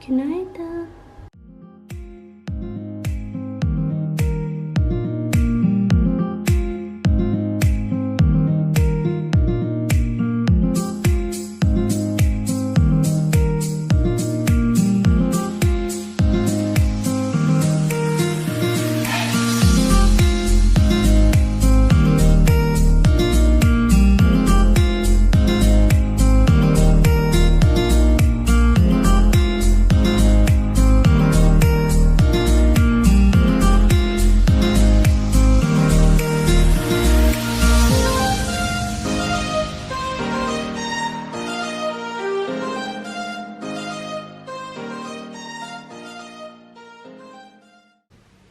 Good night, love.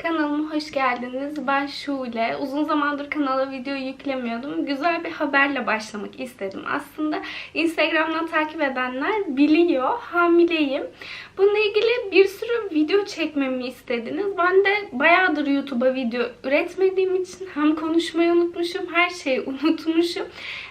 Kanalıma hoş geldiniz. Ben Şule. Uzun zamandır kanala video yüklemiyordum. Güzel bir haberle başlamak istedim aslında. Instagram'dan takip edenler biliyor. Hamileyim. Bununla ilgili bir sürü video çekmemi istediniz. Ben de bayağıdır YouTube'a video üretmediğim için hem konuşmayı unutmuşum, her şeyi unutmuşum.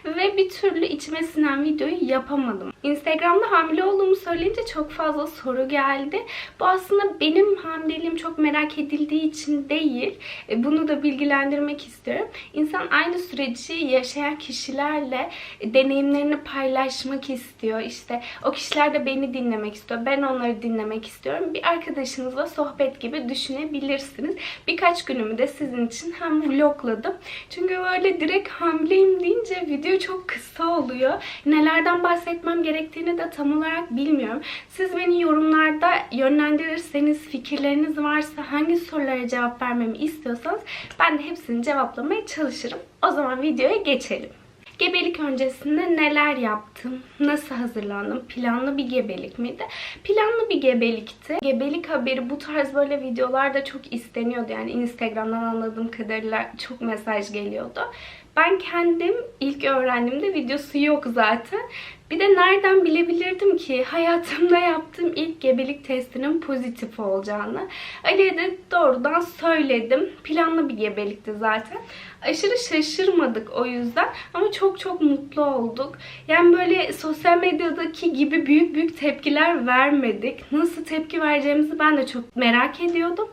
Ve bir türlü içime sinen videoyu yapamadım. Instagram'da hamile olduğumu söyleyince çok fazla soru geldi. Bu aslında benim hamileliğim çok merak edildiği için değil. E, Bunu da bilgilendirmek istiyorum. İnsan aynı süreci yaşayan kişilerle e, deneyimlerini paylaşmak istiyor. İşte o kişiler de beni dinlemek istiyor. Ben onları dinlemek istiyorum. Bir arkadaşınızla sohbet gibi düşünebilirsiniz. Birkaç günümü de sizin için hem vlogladım. Çünkü böyle direkt hamileyim deyince video çok kısa oluyor. Nelerden bahsetmem gerektiğini de tam olarak bilmiyorum. Siz beni yorumlarda yönlendirirseniz, fikirleriniz varsa, hangi sorulara cevap vermemi istiyorsanız ben de hepsini cevaplamaya çalışırım. O zaman videoya geçelim. Gebelik öncesinde neler yaptım? Nasıl hazırlandım? Planlı bir gebelik miydi? Planlı bir gebelikti. Gebelik haberi bu tarz böyle videolarda çok isteniyordu. Yani Instagram'dan anladığım kadarıyla çok mesaj geliyordu. Ben kendim ilk öğrendiğimde videosu yok zaten. Bir de nereden bilebilirdim ki hayatımda yaptığım ilk gebelik testinin pozitif olacağını. Ali'ye de doğrudan söyledim. Planlı bir gebelikti zaten. Aşırı şaşırmadık o yüzden ama çok çok mutlu olduk. Yani böyle sosyal medyadaki gibi büyük büyük tepkiler vermedik. Nasıl tepki vereceğimizi ben de çok merak ediyordum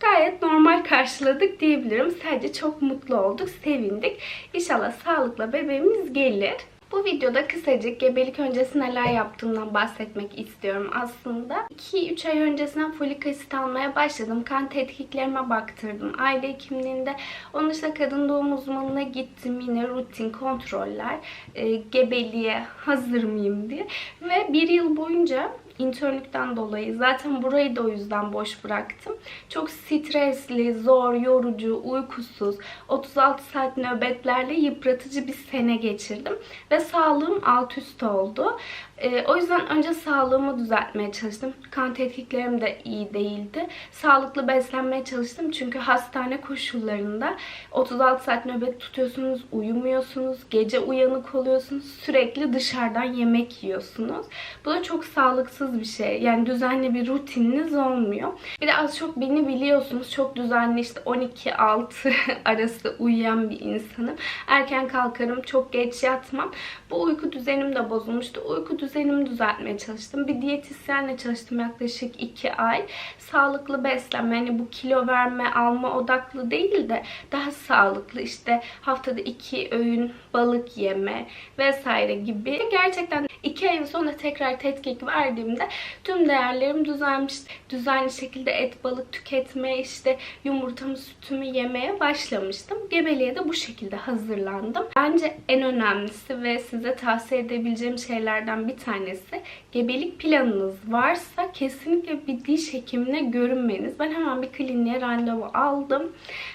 gayet normal karşıladık diyebilirim. Sadece çok mutlu olduk, sevindik. İnşallah sağlıkla bebeğimiz gelir. Bu videoda kısacık gebelik öncesi neler yaptığımdan bahsetmek istiyorum aslında. 2-3 ay öncesinden folik asit almaya başladım. Kan tetkiklerime baktırdım. Aile hekimliğinde onun dışında kadın doğum uzmanına gittim. Yine rutin kontroller. E, gebeliğe hazır mıyım diye. Ve bir yıl boyunca internlükten dolayı zaten burayı da o yüzden boş bıraktım. Çok stresli, zor, yorucu, uykusuz, 36 saat nöbetlerle yıpratıcı bir sene geçirdim. Ve sağlığım alt üst oldu. Ee, o yüzden önce sağlığımı düzeltmeye çalıştım. Kan tetkiklerim de iyi değildi. Sağlıklı beslenmeye çalıştım. Çünkü hastane koşullarında 36 saat nöbet tutuyorsunuz, uyumuyorsunuz, gece uyanık oluyorsunuz, sürekli dışarıdan yemek yiyorsunuz. Bu da çok sağlıksız bir şey. Yani düzenli bir rutininiz olmuyor. Bir de az çok beni biliyorsunuz. Çok düzenli işte 12-6 arası uyuyan bir insanım. Erken kalkarım, çok geç yatmam. Bu uyku düzenim de bozulmuştu. Uyku düzenimi düzeltmeye çalıştım. Bir diyetisyenle çalıştım yaklaşık 2 ay. Sağlıklı beslenme, yani bu kilo verme, alma odaklı değil de daha sağlıklı işte haftada 2 öğün balık yeme vesaire gibi. Gerçekten 2 ayın sonra tekrar tetkik verdiğimde tüm değerlerim düzelmişti. Düzenli şekilde et, balık tüketmeye, işte yumurtamı, sütümü yemeye başlamıştım. Gebeliğe de bu şekilde hazırlandım. Bence en önemlisi ve size tavsiye edebileceğim şeylerden bir tanesi gebelik planınız varsa kesinlikle bir diş hekimine görünmeniz. Ben hemen bir kliniğe randevu aldım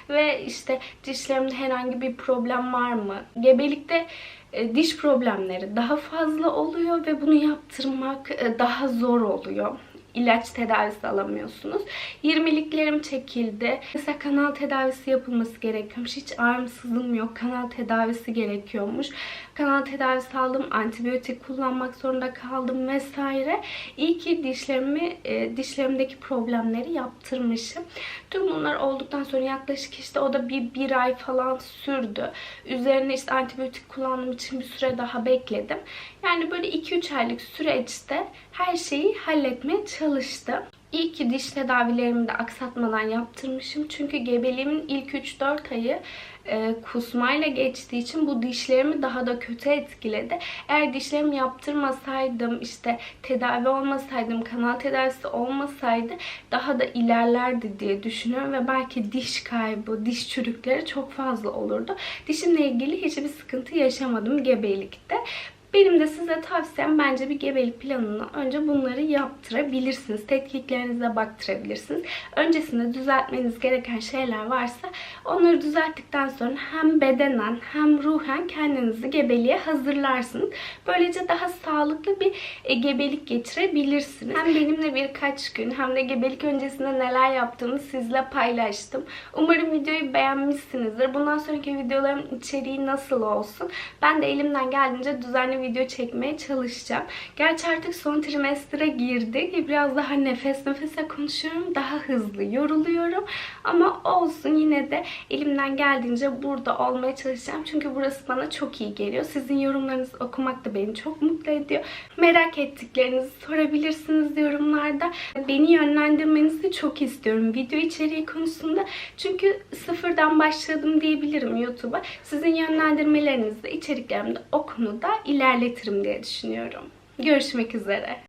ve işte dişlerimde herhangi bir problem var mı? Gebelikte e, diş problemleri daha fazla oluyor ve bunu yaptırmak e, daha zor oluyor ilaç tedavisi alamıyorsunuz. 20'liklerim çekildi. Mesela kanal tedavisi yapılması gerekiyormuş. Hiç ağrım sızım yok. Kanal tedavisi gerekiyormuş. Kanal tedavisi aldım. Antibiyotik kullanmak zorunda kaldım vesaire. İyi ki dişlerimi, e, dişlerimdeki problemleri yaptırmışım. Tüm bunlar olduktan sonra yaklaşık işte o da bir, bir ay falan sürdü. Üzerine işte antibiyotik kullandığım için bir süre daha bekledim. Yani böyle 2-3 aylık süreçte her şeyi halletmeye çalıştım çalıştı. İyi ki diş tedavilerimi de aksatmadan yaptırmışım. Çünkü gebeliğimin ilk 3-4 ayı e, kusmayla geçtiği için bu dişlerimi daha da kötü etkiledi. Eğer dişlerimi yaptırmasaydım, işte tedavi olmasaydım, kanal tedavisi olmasaydı daha da ilerlerdi diye düşünüyorum ve belki diş kaybı, diş çürükleri çok fazla olurdu. Dişimle ilgili hiçbir sıkıntı yaşamadım gebelikte. Benim de size tavsiyem bence bir gebelik planına önce bunları yaptırabilirsiniz. Tetkiklerinize baktırabilirsiniz. Öncesinde düzeltmeniz gereken şeyler varsa onları düzelttikten sonra hem bedenen hem ruhen kendinizi gebeliğe hazırlarsınız. Böylece daha sağlıklı bir e, gebelik geçirebilirsiniz. Hem benimle birkaç gün hem de gebelik öncesinde neler yaptığımı sizle paylaştım. Umarım videoyu beğenmişsinizdir. Bundan sonraki videolarımın içeriği nasıl olsun? Ben de elimden geldiğince düzenli video çekmeye çalışacağım. Gerçi artık son trimestre girdik. Biraz daha nefes nefese konuşuyorum. Daha hızlı yoruluyorum. Ama olsun yine de elimden geldiğince burada olmaya çalışacağım. Çünkü burası bana çok iyi geliyor. Sizin yorumlarınızı okumak da beni çok mutlu ediyor. Merak ettiklerinizi sorabilirsiniz yorumlarda. Beni yönlendirmenizi çok istiyorum video içeriği konusunda. Çünkü sıfırdan başladım diyebilirim YouTube'a. Sizin yönlendirmelerinizle içeriklerimde o konuda ilerletirim diye düşünüyorum. Görüşmek üzere.